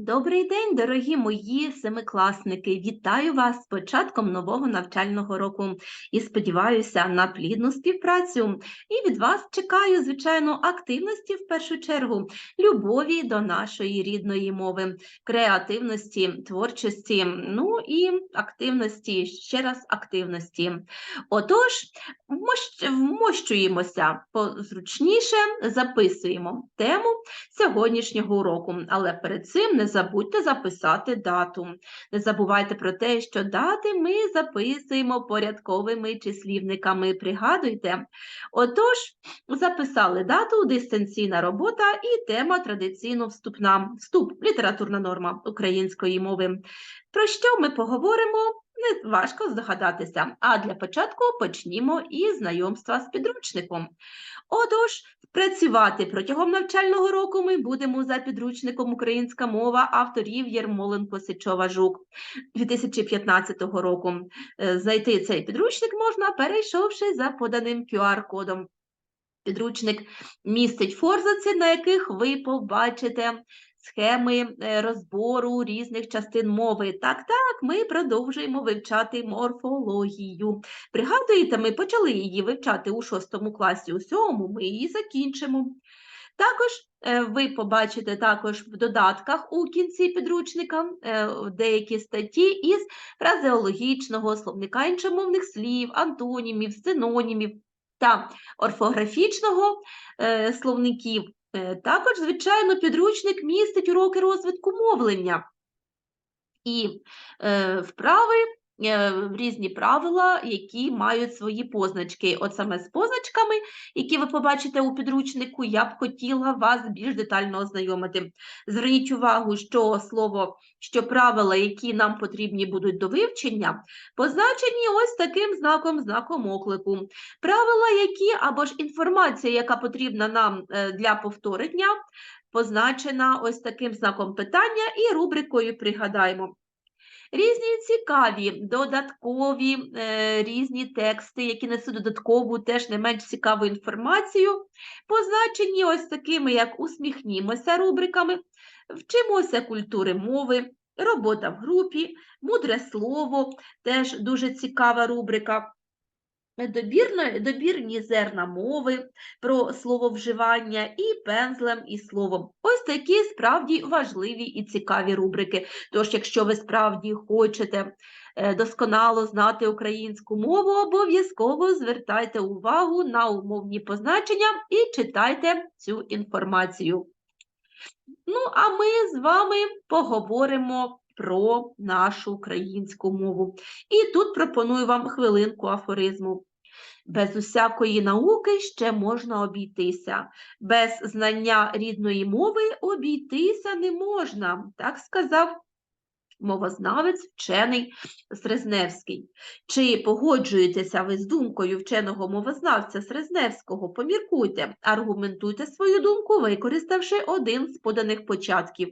Добрий день, дорогі мої семикласники! Вітаю вас з початком нового навчального року і сподіваюся на плідну співпрацю. І від вас чекаю, звичайно, активності в першу чергу, любові до нашої рідної мови, креативності, творчості, ну і активності, ще раз активності. Отож, вмощ- вмощуємося позручніше, записуємо тему сьогоднішнього уроку. Але перед цим не забудьте записати дату. Не забувайте про те, що дати ми записуємо порядковими числівниками. Пригадуйте. Отож, записали дату, дистанційна робота і тема традиційно вступна. Вступ, літературна норма української мови. Про що ми поговоримо? Не важко здогадатися. А для початку почнімо із знайомства з підручником. Отож, Працювати протягом навчального року ми будемо за підручником Українська мова авторів Єрмоленко Сичова Жук 2015 року. Е, Знайти цей підручник можна, перейшовши за поданим QR-кодом. Підручник містить форзаці, на яких ви побачите схеми е, розбору різних частин мови. Так, так, ми продовжуємо вивчати морфологію. Пригадуєте, ми почали її вивчати у шостому класі, у сьомому ми її закінчимо. Також е, ви побачите також в додатках у кінці підручника е, деякі статті із фразеологічного словника іншомовних слів, антонімів, синонімів та орфографічного словників. Е, Також, звичайно, підручник містить уроки розвитку мовлення. І е, вправи, різні правила, які мають свої позначки. От саме з позначками, які ви побачите у підручнику, я б хотіла вас більш детально ознайомити. Зверніть увагу, що слово, що правила, які нам потрібні будуть до вивчення, позначені ось таким знаком, знаком оклику. Правила, які або ж інформація, яка потрібна нам е, для повторення, позначена ось таким знаком питання і рубрикою пригадаємо. Різні цікаві, додаткові, е, різні тексти, які несуть додаткову, теж не менш цікаву інформацію, позначені ось такими, як усміхнімося рубриками, вчимося культури мови, робота в групі, мудре слово, теж дуже цікава рубрика. Добірні зерна мови про слововживання і пензлем і словом. Ось такі справді важливі і цікаві рубрики. Тож, якщо ви справді хочете е, досконало знати українську мову, обов'язково звертайте увагу на умовні позначення і читайте цю інформацію. Ну, а ми з вами поговоримо про нашу українську мову. І тут пропоную вам хвилинку афоризму. Без усякої науки ще можна обійтися. Без знання рідної мови обійтися не можна, так сказав мовознавець вчений Срезневський. Чи погоджуєтеся ви з думкою вченого мовознавця Срезневського? Поміркуйте, аргументуйте свою думку, використавши один з поданих початків.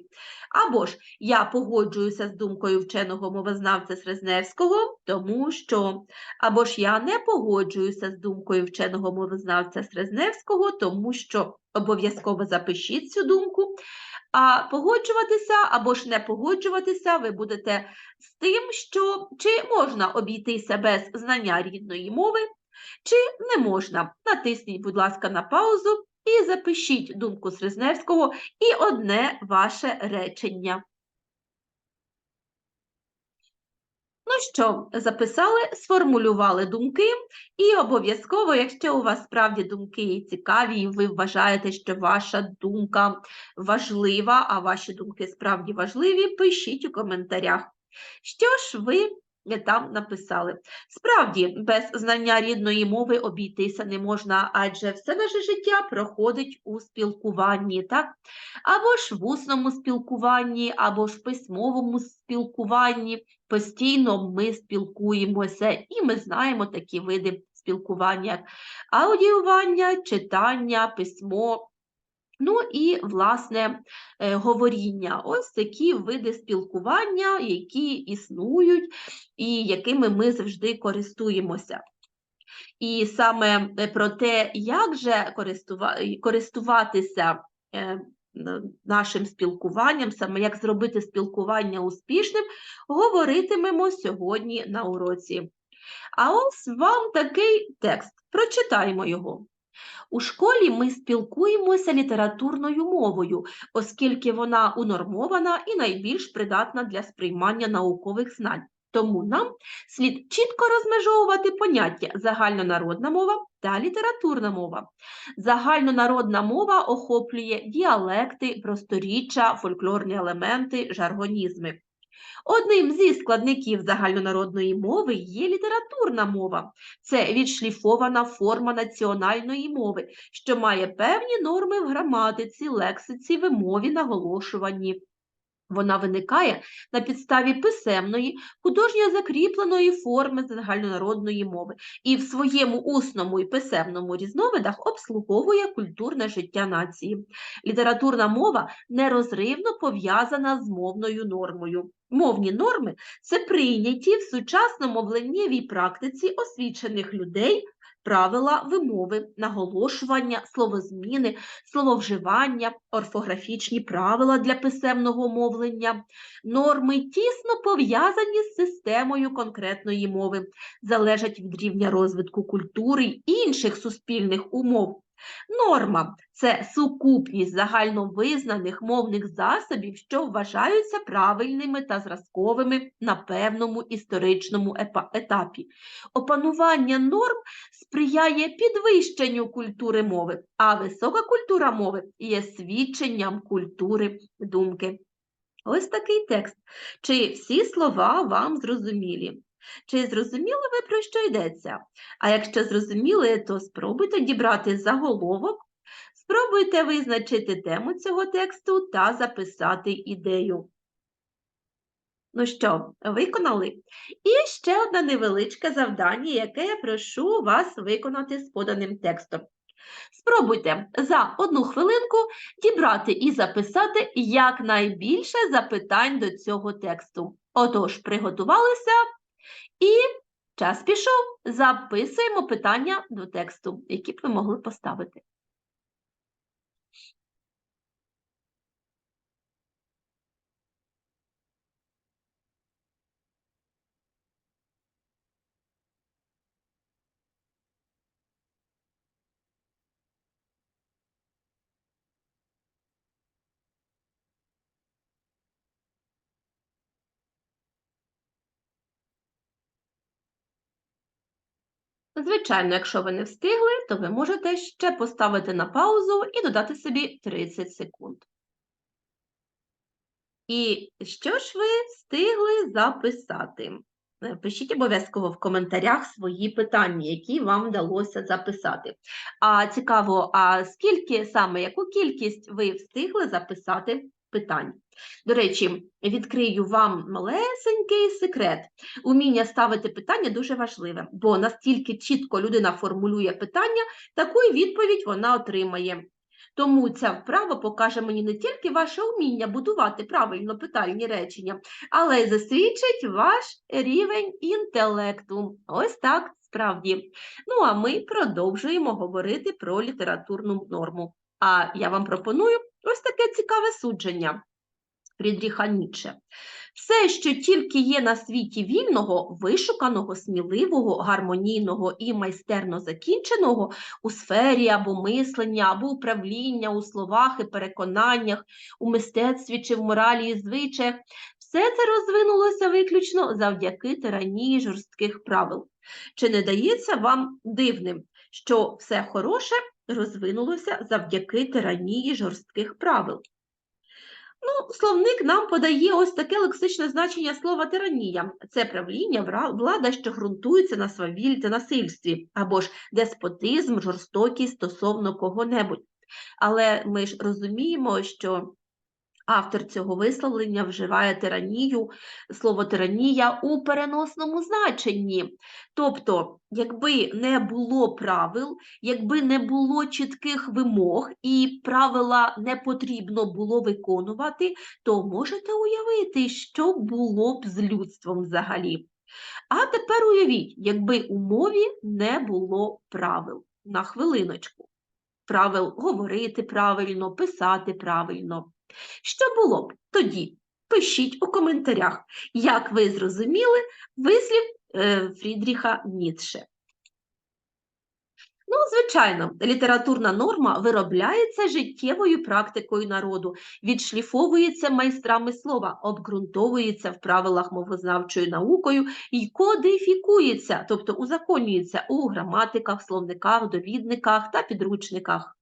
Або ж я погоджуюся з думкою вченого мовознавця Срезневського, тому що, або ж я не погоджуюся з думкою вченого мовознавця Срезневського, тому що обов'язково запишіть цю думку. А погоджуватися або ж не погоджуватися ви будете з тим, що чи можна обійтися без знання рідної мови, чи не можна. Натисніть, будь ласка, на паузу і запишіть думку Срезневського і одне ваше речення. Ну що, записали, сформулювали думки, і обов'язково, якщо у вас справді думки цікаві, і ви вважаєте, що ваша думка важлива, а ваші думки справді важливі, пишіть у коментарях. Що ж ви там написали? Справді, без знання рідної мови обійтися не можна, адже все наше життя проходить у спілкуванні, так? Або ж в усному спілкуванні, або ж в письмовому спілкуванні. Постійно ми спілкуємося, і ми знаємо такі види спілкування, як аудіювання, читання, письмо. Ну і, власне, е, говоріння. Ось такі види спілкування, які існують і якими ми завжди користуємося. І саме е, про те, як же користуватися е, нашим спілкуванням, саме як зробити спілкування успішним, говоритимемо сьогодні на уроці. А ось вам такий текст. Прочитаємо його. У школі ми спілкуємося літературною мовою, оскільки вона унормована і найбільш придатна для сприймання наукових знань. Тому нам слід чітко розмежовувати поняття загальнонародна мова та літературна мова. Загальнонародна мова охоплює діалекти, просторіччя, фольклорні елементи, жаргонізми. Одним зі складників загальнонародної мови є літературна мова. Це відшліфована форма національної мови, що має певні норми в граматиці, лексиці, вимові, наголошуванні. Вона виникає на підставі писемної, художньо закріпленої форми загальнонародної мови і в своєму усному і писемному різновидах обслуговує культурне життя нації. Літературна мова нерозривно пов'язана з мовною нормою. Мовні норми це прийняті в сучасному мовленнєвій практиці освічених людей правила вимови, наголошування, словозміни, слововживання, орфографічні правила для писемного мовлення, норми тісно пов'язані з системою конкретної мови, залежать від рівня розвитку культури й інших суспільних умов. Норма це сукупність загальновизнаних мовних засобів, що вважаються правильними та зразковими на певному історичному етапі. Опанування норм сприяє підвищенню культури мови, а висока культура мови є свідченням культури думки. Ось такий текст. Чи всі слова вам зрозумілі? Чи зрозуміли ви, про що йдеться? А якщо зрозуміли, то спробуйте дібрати заголовок, спробуйте визначити тему цього тексту та записати ідею. Ну що, виконали? І ще одне невеличке завдання, яке я прошу вас виконати з поданим текстом. Спробуйте за одну хвилинку дібрати і записати якнайбільше запитань до цього тексту. Отож, приготувалися і час пішов. Записуємо питання до тексту, які б ви могли поставити. Звичайно, якщо ви не встигли, то ви можете ще поставити на паузу і додати собі 30 секунд. І що ж ви встигли записати? Е, пишіть обов'язково в коментарях свої питання, які вам вдалося записати. А цікаво, а скільки саме, яку кількість ви встигли записати питань. До речі, відкрию вам малесенький секрет. Уміння ставити питання дуже важливе, бо настільки чітко людина формулює питання, таку відповідь вона отримає. Тому ця вправа покаже мені не тільки ваше уміння будувати правильно питальні речення, але й засвідчить ваш рівень інтелекту. Ось так справді. Ну, а ми продовжуємо говорити про літературну норму. А я вам пропоную ось таке цікаве судження. Фрідріха Ніцше. Все, що тільки є на світі вільного, вишуканого, сміливого, гармонійного і майстерно закінченого у сфері або мислення, або управління у словах і переконаннях, у мистецтві чи в моралі і звичаях, все це розвинулося виключно завдяки тиранії жорстких правил. Чи не дається вам дивним, що все хороше розвинулося завдяки тиранії жорстких правил? Ну, Словник нам подає ось таке лексичне значення слова тиранія. Це правління, влада, що ґрунтується на свавіль та насильстві, або ж деспотизм, жорстокість стосовно кого-небудь. Але ми ж розуміємо, що Автор цього висловлення вживає тиранію, слово тиранія у переносному значенні. Тобто, якби не було правил, якби не було чітких вимог і правила не потрібно було виконувати, то можете уявити, що було б з людством взагалі. А тепер уявіть, якби у мові не було правил. На хвилиночку. правил говорити правильно, писати правильно. Що було б тоді? Пишіть у коментарях, як ви зрозуміли вислів е, Фрідріха Ніцше. Ну, звичайно, літературна норма виробляється життєвою практикою народу, відшліфовується майстрами слова, обґрунтовується в правилах мовознавчою наукою і кодифікується, тобто узаконюється у граматиках, словниках, довідниках та підручниках.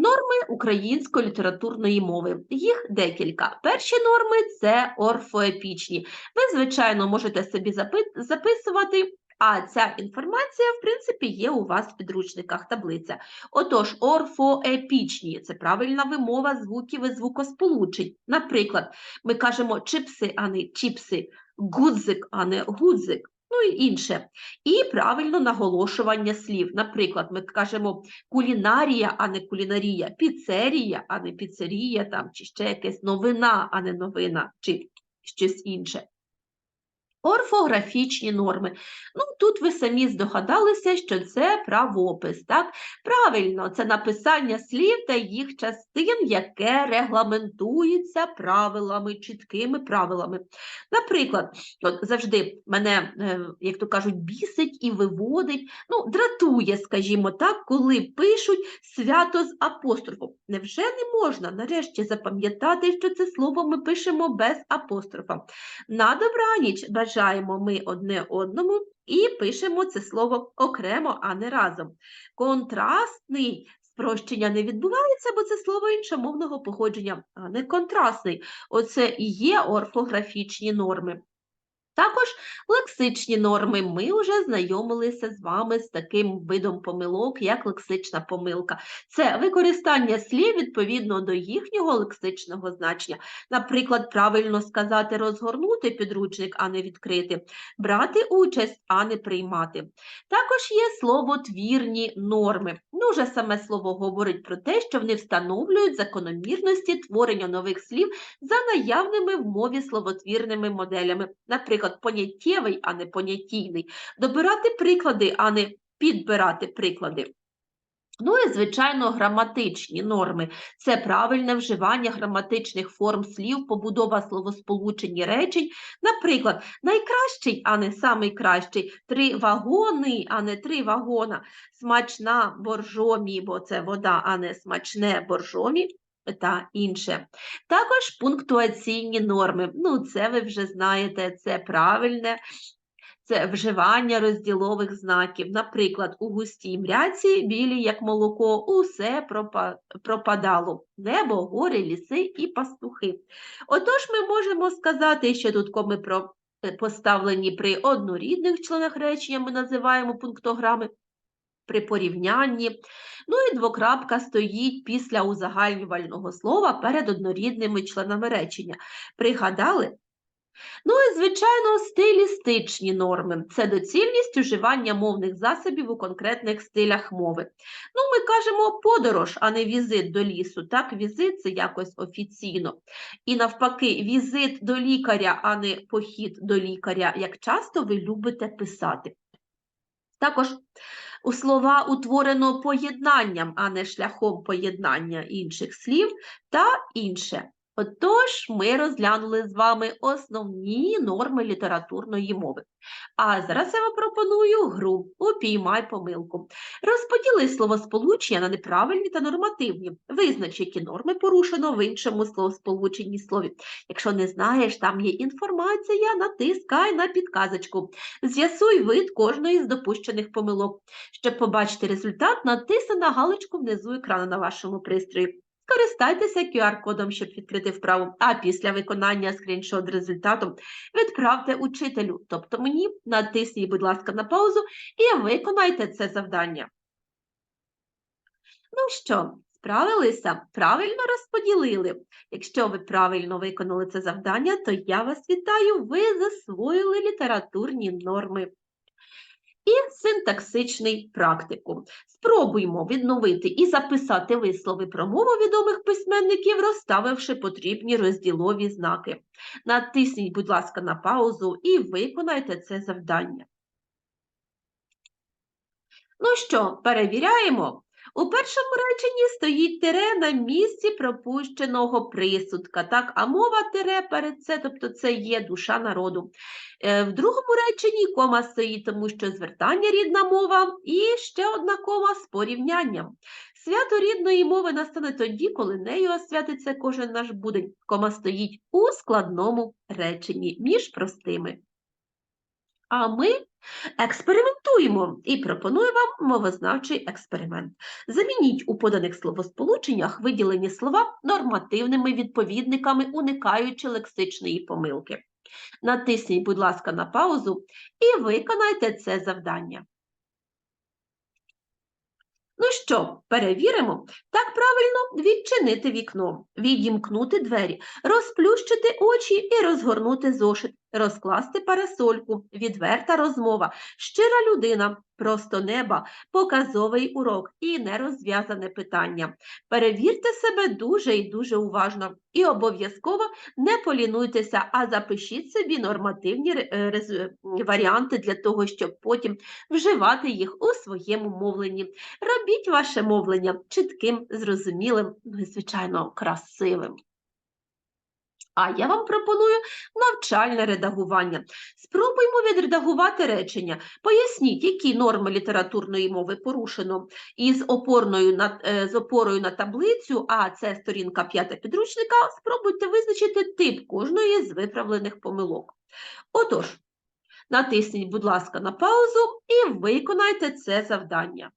Норми української літературної мови. Їх декілька. Перші норми це орфоепічні. Ви, звичайно, можете собі записувати. А ця інформація, в принципі, є у вас в підручниках таблиця. Отож, орфоепічні це правильна вимова звуків і звукосполучень. Наприклад, ми кажемо чипси, а не чіпси, гудзик, а не гудзик, ну і інше. І правильно наголошування слів. Наприклад, ми кажемо кулінарія, а не кулінарія, піцерія, а не піцерія, там, чи ще якась новина, а не новина, чи щось інше. Орфографічні норми. Ну, тут ви самі здогадалися, що це правопис, так? Правильно, це написання слів та їх частин, яке регламентується правилами, чіткими правилами. Наприклад, от завжди мене, е, як то кажуть, бісить і виводить, ну, дратує, скажімо так, коли пишуть свято з апострофом. Невже не можна нарешті запам'ятати, що це слово ми пишемо без апострофа? На добраніч бажаємо ми одне одному і пишемо це слово окремо, а не разом. Контрастний спрощення не відбувається, бо це слово іншомовного походження, а не контрастний. Оце і є орфографічні норми. Також лексичні норми. Ми вже знайомилися з вами з таким видом помилок, як лексична помилка. Це використання слів відповідно до їхнього лексичного значення. Наприклад, правильно сказати розгорнути підручник, а не відкрити, брати участь, а не приймати. Також є словотвірні норми. Ну, вже саме слово говорить про те, що вони встановлюють закономірності творення нових слів за наявними в мові словотвірними моделями. Наприклад, поняттєвий, а не понятійний. Добирати приклади, а не підбирати приклади. Ну і, звичайно, граматичні норми. Це правильне вживання граматичних форм слів, побудова словосполучень і речень. Наприклад, найкращий, а не самий кращий, три вагони, а не три вагона, смачна боржомі, бо це вода, а не смачне боржомі. Та інше. Також пунктуаційні норми. Ну, це ви вже знаєте, це правильне це вживання розділових знаків. Наприклад, у густій мряці, білі, як молоко, усе пропадало. Небо, гори, ліси і пастухи. Отож, ми можемо сказати, що тут коми е, поставлені при однорідних членах речення, ми називаємо пунктограми. При порівнянні. Ну і двокрапка стоїть після узагальнювального слова перед однорідними членами речення. Пригадали? Ну і, звичайно, стилістичні норми це доцільність уживання мовних засобів у конкретних стилях мови. Ну, ми кажемо подорож, а не візит до лісу. Так, візит це якось офіційно. І навпаки, візит до лікаря, а не похід до лікаря, як часто ви любите писати. Також у слова утворено поєднанням, а не шляхом поєднання інших слів та інше. Отож, ми розглянули з вами основні норми літературної мови. А зараз я вам пропоную гру «Упіймай помилку». Розподіли словосполучення на неправильні та нормативні. Визнач, які норми порушено в іншому словосполученні слові. Якщо не знаєш, там є інформація, натискай на підказочку. З'ясуй вид кожної з допущених помилок. Щоб побачити результат, натисни на галочку внизу екрану на вашому пристрої. Скористайтеся QR-кодом, щоб відкрити вправу, а після виконання скріншот результату відправте учителю, тобто мені, натисніть, будь ласка, на паузу і виконайте це завдання. Ну що, справилися? Правильно розподілили. Якщо ви правильно виконали це завдання, то я вас вітаю, ви засвоїли літературні норми. І синтаксичний практикум. Спробуймо відновити і записати вислови про мову відомих письменників, розставивши потрібні розділові знаки. Натисніть, будь ласка, на паузу і виконайте це завдання. Ну що, перевіряємо? У першому реченні стоїть тире на місці пропущеного присудка, так, а мова тире перед це, тобто це є душа народу. Е, В другому реченні кома стоїть, тому що звертання рідна мова, і ще одна кома з порівнянням. Свято рідної мови настане тоді, коли нею освятиться кожен наш будень. Кома стоїть у складному реченні між простими. А ми експериментуємо і пропоную вам мовознавчий експеримент. Замініть у поданих словосполученнях виділені слова нормативними відповідниками, уникаючи лексичної помилки. Натисніть, будь ласка, на паузу і виконайте це завдання. Ну що, перевіримо? Так правильно відчинити вікно, відімкнути двері, розплющити очі і розгорнути зошит, розкласти парасольку, відверта розмова, щира людина, просто неба, показовий урок і нерозв'язане питання. Перевірте себе дуже і дуже уважно і обов'язково не полінуйтеся, а запишіть собі нормативні е, варіанти для того, щоб потім вживати їх у своєму мовленні. Робіть ваше мовлення чітким, зрозумілим, ну звичайно, красивим. А я вам пропоную навчальне редагування. Спробуймо відредагувати речення. Поясніть, які норми літературної мови порушено із опорною на, е, з опорою на таблицю, а це сторінка 5 підручника. Спробуйте визначити тип кожної з виправлених помилок. Отож, натисніть, будь ласка, на паузу і виконайте це завдання.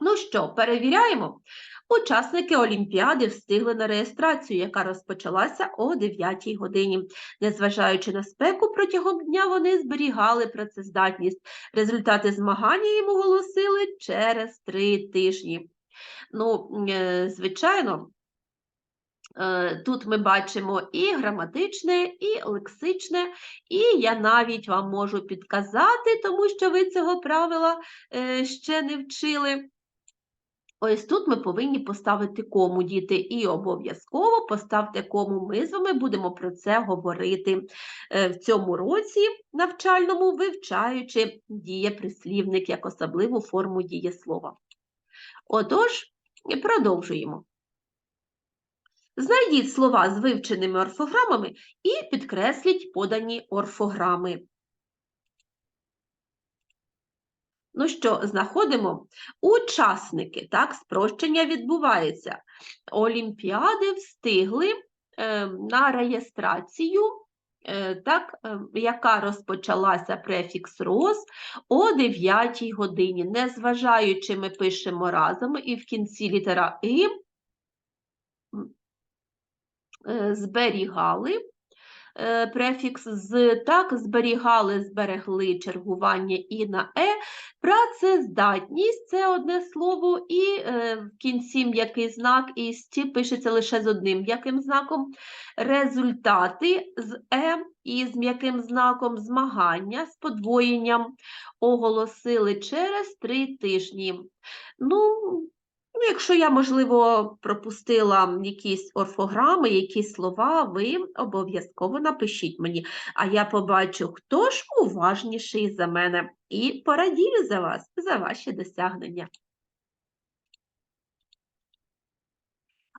Ну що, перевіряємо? Учасники Олімпіади встигли на реєстрацію, яка розпочалася о 9 годині. Незважаючи на спеку, протягом дня вони зберігали працездатність. Результати змагання їм оголосили через три тижні. Ну, е, звичайно, е, тут ми бачимо і граматичне, і лексичне, і я навіть вам можу підказати, тому що ви цього правила е, ще не вчили. Ось тут ми повинні поставити кому, діти, і обов'язково поставте кому. Ми з вами будемо про це говорити е, в цьому році навчальному, вивчаючи дієприслівник як особливу форму дієслова. Отож, продовжуємо. Знайдіть слова з вивченими орфограмами і підкресліть подані орфограми. Ну що, знаходимо учасники, так, спрощення відбувається. Олімпіади встигли е, на реєстрацію, е, так, е, яка розпочалася префікс роз о 9 годині. Незважаючи, ми пишемо разом і в кінці літера І е, зберігали префікс з так зберігали, зберегли чергування і на е. Працездатність це одне слово, і е, в кінці м'який знак і сті пишеться лише з одним м'яким знаком. Результати з е і з м'яким знаком змагання з подвоєнням оголосили через три тижні. Ну, Ну, якщо я, можливо, пропустила якісь орфограми, якісь слова, ви обов'язково напишіть мені, а я побачу, хто ж уважніший за мене, і порадію за вас, за ваші досягнення.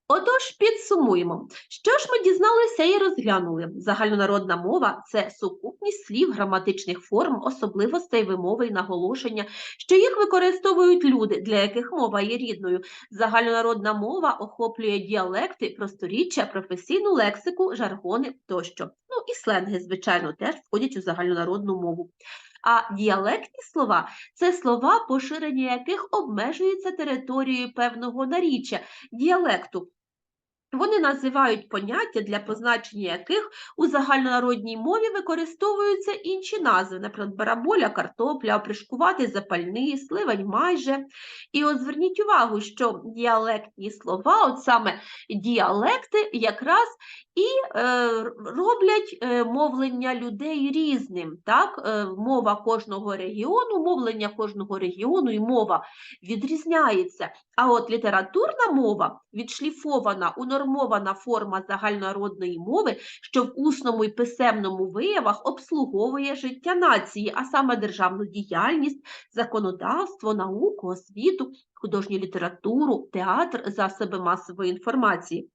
Отож, підсумуємо, що ж ми дізналися і розглянули. Загальнонародна мова це сукупність слів, граматичних форм, особливостей вимови і наголошення, що їх використовують люди, для яких мова є рідною. Загальнонародна мова охоплює діалекти, просторіччя, професійну лексику, жаргони тощо. Ну і сленги, звичайно, теж входять у загальнонародну мову. А діалектні слова це слова, поширення яких обмежується територією певного наріччя, діалекту. Вони називають поняття, для позначення яких у загальнонародній мові використовуються інші назви, наприклад, бараболя, картопля, опришкувати, запальний, сливань майже. І от зверніть увагу, що діалектні слова, от саме діалекти, якраз і е, роблять е, мовлення людей різним. Так? Е, мова кожного регіону, мовлення кожного регіону і мова відрізняється. А от літературна мова відшліфована унормована форма загальнонародної мови, що в усному і писемному виявах обслуговує життя нації, а саме державну діяльність, законодавство, науку, освіту, художню літературу, театр, засоби масової інформації.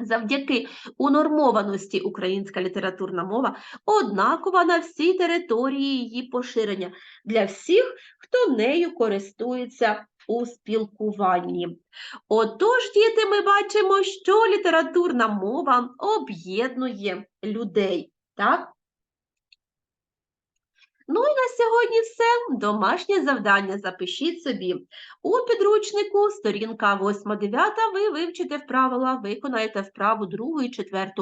Завдяки унормованості українська літературна мова однакова на всій території її поширення для всіх, хто нею користується у спілкуванні. Отож, діти, ми бачимо, що літературна мова об'єднує людей. Так? Ну і на сьогодні все. Домашнє завдання запишіть собі. У підручнику сторінка 8-9 ви вивчите вправила, виконаєте вправу 2 і 4.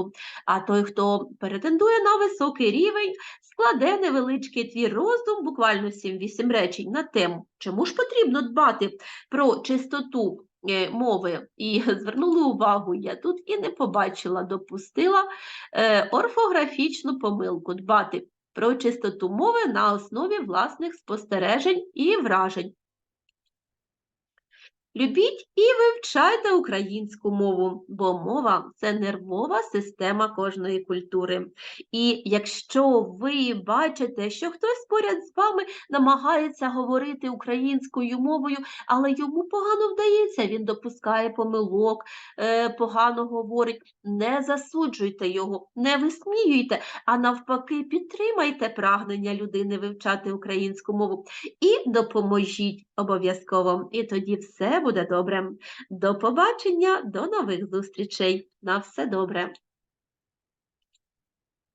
А той, хто претендує на високий рівень, складе невеличкий твір роздум, буквально 7-8 речень на тему, чому ж потрібно дбати про чистоту е, мови. І звернули увагу, я тут і не побачила, допустила е, орфографічну помилку дбати про чистоту мови на основі власних спостережень і вражень. Любіть і вивчайте українську мову, бо мова це нервова система кожної культури. І якщо ви бачите, що хтось поряд з вами намагається говорити українською мовою, але йому погано вдається, він допускає помилок, е, погано говорить, не засуджуйте його, не висміюйте, а навпаки, підтримайте прагнення людини вивчати українську мову і допоможіть обов'язково. І тоді все буде добре. До побачення, до нових зустрічей. На все добре.